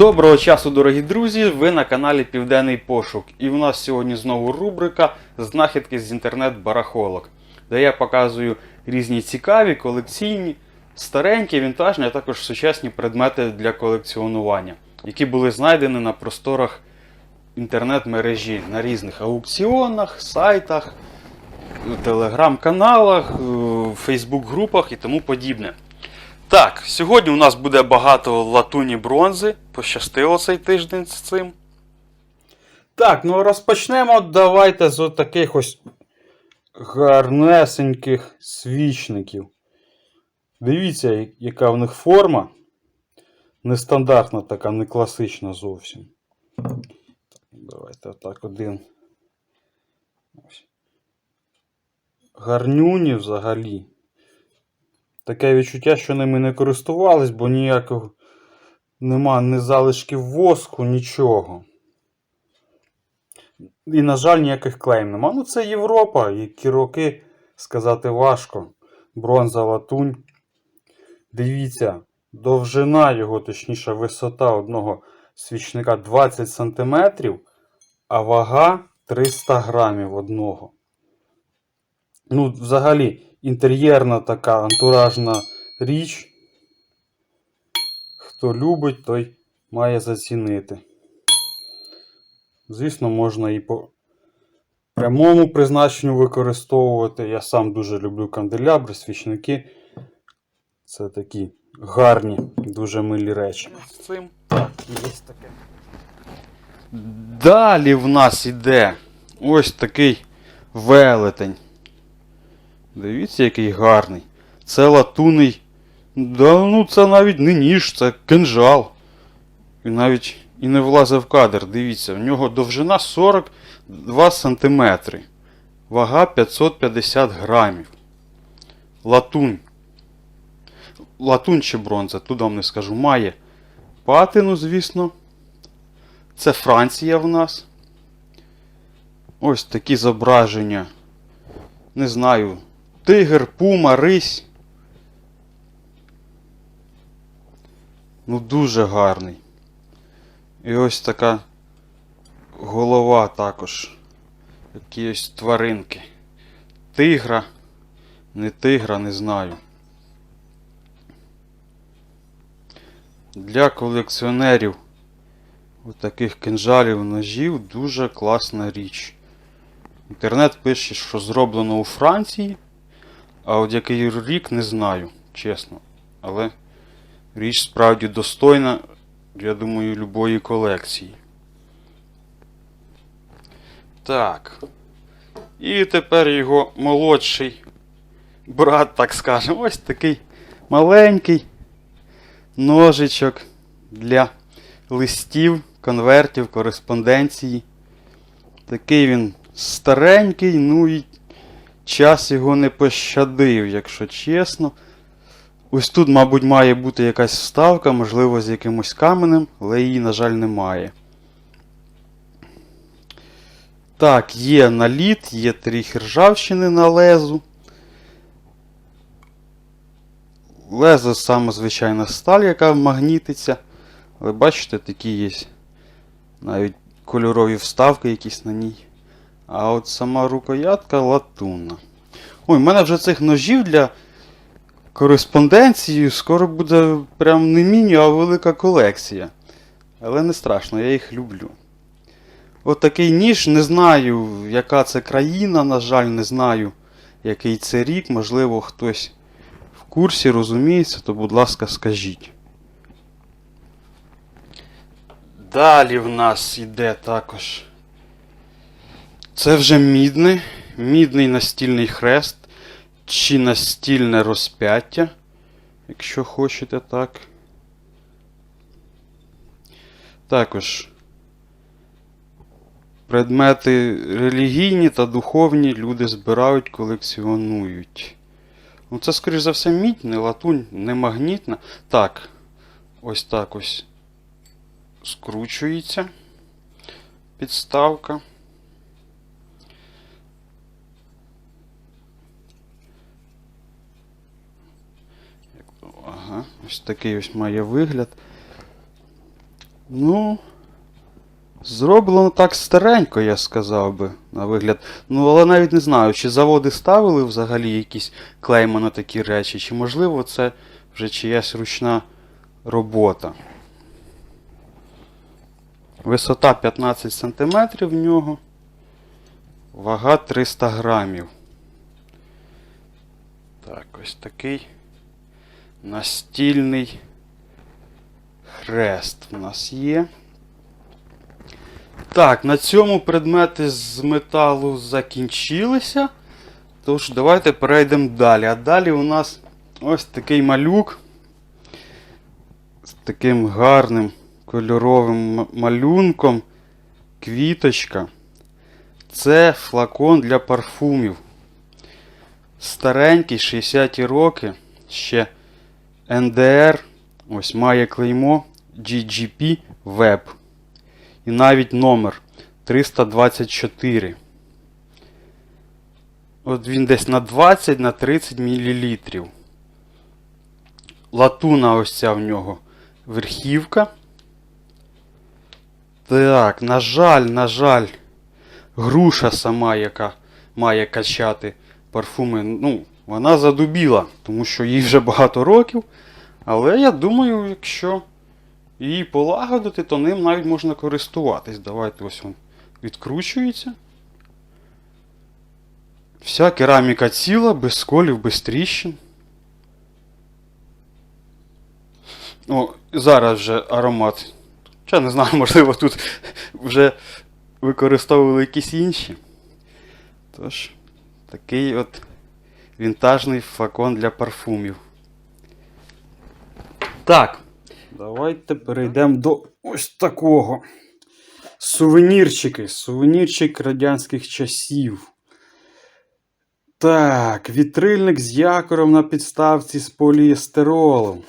Доброго часу, дорогі друзі! Ви на каналі Південний Пошук. І в нас сьогодні знову рубрика Знахідки з інтернет-барахолок, де я показую різні цікаві, колекційні, старенькі, вінтажні, а також сучасні предмети для колекціонування, які були знайдені на просторах інтернет-мережі на різних аукціонах, сайтах, телеграм-каналах, фейсбук-групах і тому подібне. Так, сьогодні у нас буде багато латуні бронзи. Пощастило цей тиждень з цим. Так, ну розпочнемо давайте з таких ось гарнесеньких свічників. Дивіться, яка в них форма. Нестандартна така, не класична зовсім. Давайте отак один. Гарнюні взагалі. Таке відчуття, що ними не користувались, бо ніякого нема ні залишків воску, нічого. І, на жаль, ніяких клейм нема. Ну, це Європа, які роки сказати важко. Бронза латунь. Дивіться, довжина його, точніше, висота одного свічника 20 см, а вага 300 грамів одного. Ну, взагалі, інтер'єрна така антуражна річ. Хто любить, той має зацінити. Звісно, можна і по прямому призначенню використовувати. Я сам дуже люблю канделябри, свічники. Це такі гарні, дуже милі речі. З цим є таке. Далі в нас іде ось такий велетень. Дивіться, який гарний. Це латунний. Да, ну це навіть не ніж, це кинжал. Він навіть і не влазив в кадр. Дивіться, в нього довжина 42 см. Вага 550 грамів. Латунь. Латунь чи бронза, тут вам не скажу. Має патину, звісно. Це Франція в нас. Ось такі зображення. Не знаю. Тигр, пума, рись. Ну, дуже гарний. І ось така голова також. Якісь тваринки. Тигра. Не тигра, не знаю. Для колекціонерів таких кинжалів ножів дуже класна річ. Інтернет пише, що зроблено у Франції. А от який рік не знаю, чесно. Але річ справді достойна, я думаю, любої колекції. Так. І тепер його молодший брат, так скажемо, ось такий маленький ножичок для листів, конвертів, кореспонденції. Такий він старенький, ну і час його не пощадив, якщо чесно. Ось тут, мабуть, має бути якась вставка, можливо, з якимось каменем, але її, на жаль, немає. Так, є наліт, є трохи ржавчини на лезу. Лезо саме звичайна сталь, яка магнітиться. Але бачите, такі є навіть кольорові вставки якісь на ній. А от сама рукоятка латунна. Ой, в мене вже цих ножів для кореспонденції скоро буде прям не міні, а велика колекція. Але не страшно, я їх люблю. От такий ніж, не знаю, яка це країна, на жаль, не знаю, який це рік. Можливо, хтось в курсі розуміється, то, будь ласка, скажіть. Далі в нас йде також. Це вже мідний, мідний настільний хрест чи настільне розп'яття, якщо хочете так. Також предмети релігійні та духовні люди збирають, колекціонують. Ну, це, скоріш за все, мідь, не латунь, не магнітна. Так, ось так ось скручується підставка. Ось такий ось має вигляд. Ну. Зроблено так старенько, я сказав би, на вигляд. Ну, але навіть не знаю, чи заводи ставили взагалі якісь клейми на такі речі, чи можливо це вже чиясь ручна робота. Висота 15 см в нього. Вага 300 грамів. Так, ось такий настільний хрест у нас є. Так, на цьому предмети з металу закінчилися. Тож, давайте перейдемо далі. А далі у нас ось такий малюк з таким гарним кольоровим малюнком. Квіточка. Це флакон для парфумів. Старенький, 60-ті роки. Ще NDR. Ось має клеймо GGP Web. І навіть номер 324. От він десь на 20 на 30 мл. Латуна ось ця в нього верхівка. Так, на жаль, на жаль, груша сама, яка має качати парфуми, ну, вона задубіла, тому що їй вже багато років. Але я думаю, якщо її полагодити, то ним навіть можна користуватись. Давайте ось він відкручується. Вся кераміка ціла, без сколів, без тріщин. О, зараз вже аромат. Я не знаю, можливо, тут вже використовували якісь інші. Тож, такий от вінтажний флакон для парфумів. Так. Давайте перейдемо до ось такого. Сувенірчики. Сувенірчик радянських часів. Так, вітрильник з якором на підставці з поліестеролу.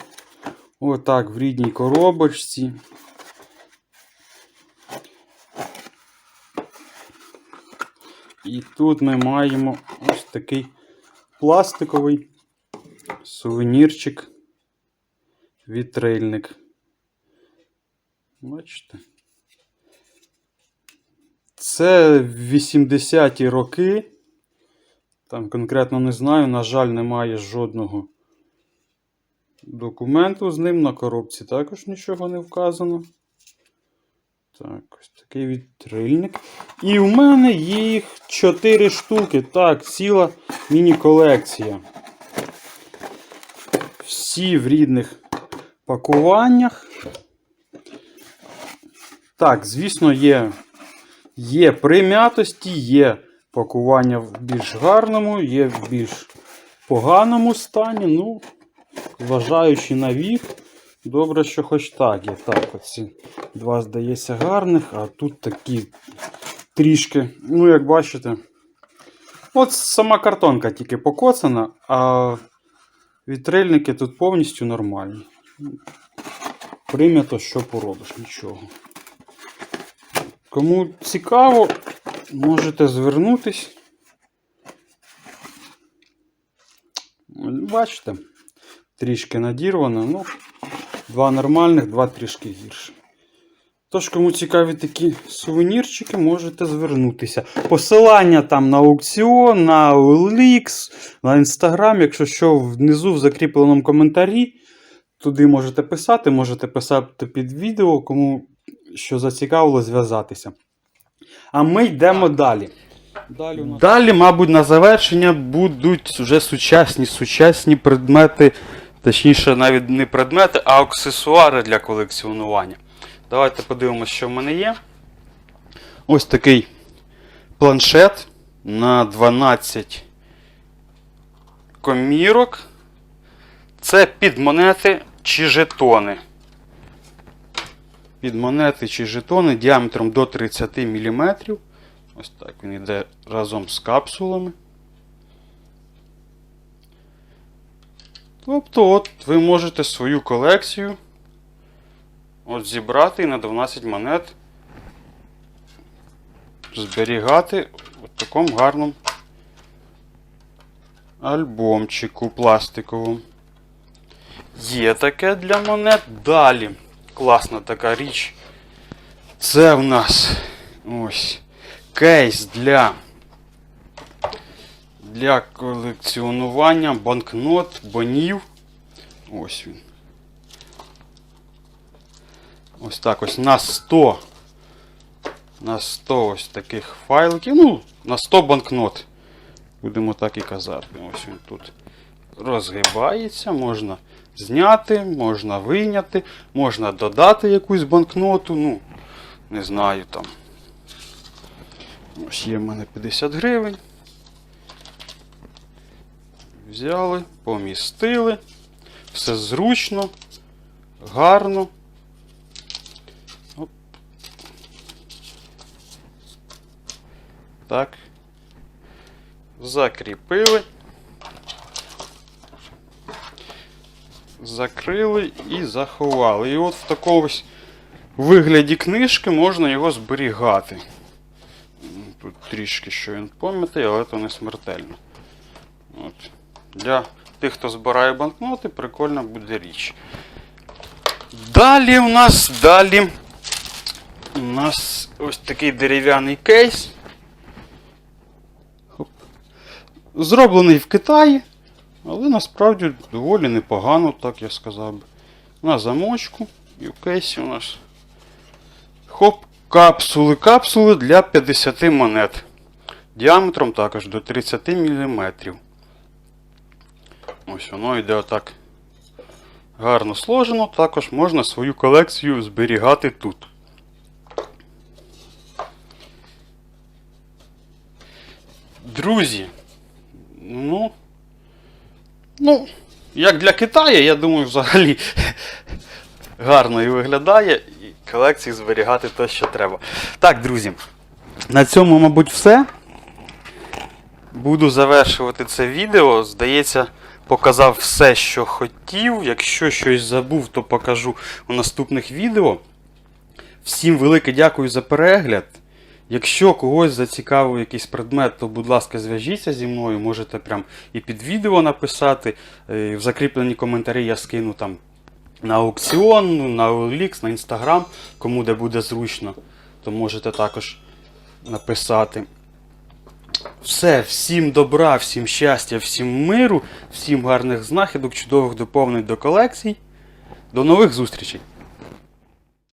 Отак, в рідній коробочці. І тут ми маємо ось такий пластиковий сувенірчик. Вітрильник. Бачите? Це 80-ті роки. Там конкретно не знаю, на жаль, немає жодного документу з ним. На коробці також нічого не вказано. Так, ось такий вітрильник. І в мене їх 4 штуки. Так, ціла міні-колекція. Всі в рідних пакуваннях. Так, звісно, є, є прим'ятості, є пакування в більш гарному, є в більш поганому стані. Ну, зважаючи на вік, добре, що хоч так є. Так, оці два, здається, гарних, а тут такі трішки, ну, як бачите, от сама картонка тільки покоцана, а вітрильники тут повністю нормальні. Прийнято, що поробиш, нічого. Кому цікаво, можете звернутись. Бачите, трішки надірвано, ну, два нормальних, два трішки гірше. Тож, кому цікаві такі сувенірчики, можете звернутися. Посилання там на аукціон, на OLX, на Instagram, якщо що, внизу в закріпленому коментарі. Туди можете писати, можете писати під відео, кому що зацікавило зв'язатися. А ми йдемо далі. Далі, нас... далі, мабуть, на завершення будуть вже сучасні сучасні предмети, точніше, навіть не предмети, а аксесуари для колекціонування. Давайте подивимося, що в мене є. Ось такий планшет на 12 комірок. Це під монети чи жетони. Під монети чи жетони діаметром до 30 мм. Ось так він йде разом з капсулами. Тобто, от ви можете свою колекцію от зібрати і на 12 монет зберігати в такому гарному альбомчику пластиковому. Є таке для монет. Далі. Класна така річ. Це в нас ось кейс для, для колекціонування банкнот, бонів. Ось він. Ось так ось на 100. На 100 ось таких файликів. Ну, на 100 банкнот. Будемо так і казати. Ось він тут розгибається, можна зняти, можна вийняти, можна додати якусь банкноту. Ну, не знаю там. Ось є в мене 50 гривень. Взяли, помістили. Все зручно, гарно. Оп. Так. Закріпили. Закрили і заховали. І от в такому вигляді книжки можна його зберігати. Тут трішки що він помітий, але це не смертельно. От. Для тих, хто збирає банкноти, прикольна буде річ. Далі у нас далі. У нас ось такий дерев'яний кейс. Зроблений в Китаї, але насправді доволі непогано, так я сказав би. На замочку і в кейсі у нас. Хоп, капсули. Капсули для 50 монет. Діаметром також до 30 мм. Ось воно йде отак гарно сложено. Також можна свою колекцію зберігати тут. Друзі, ну, ну, як для Китаю, я думаю, взагалі гарно і виглядає, і колекції зберігати те, що треба. Так, друзі, на цьому, мабуть, все. Буду завершувати це відео. Здається, показав все, що хотів. Якщо щось забув, то покажу у наступних відео. Всім велике дякую за перегляд. Якщо когось зацікавив якийсь предмет, то будь ласка, зв'яжіться зі мною. Можете прям і під відео написати. Е, В закріплені коментарі я скину там на аукціон, на OLX, на Instagram, кому де буде зручно, то можете також написати. Все, всім добра, всім щастя, всім миру, всім гарних знахідок, чудових доповнень до колекцій. До нових зустрічей!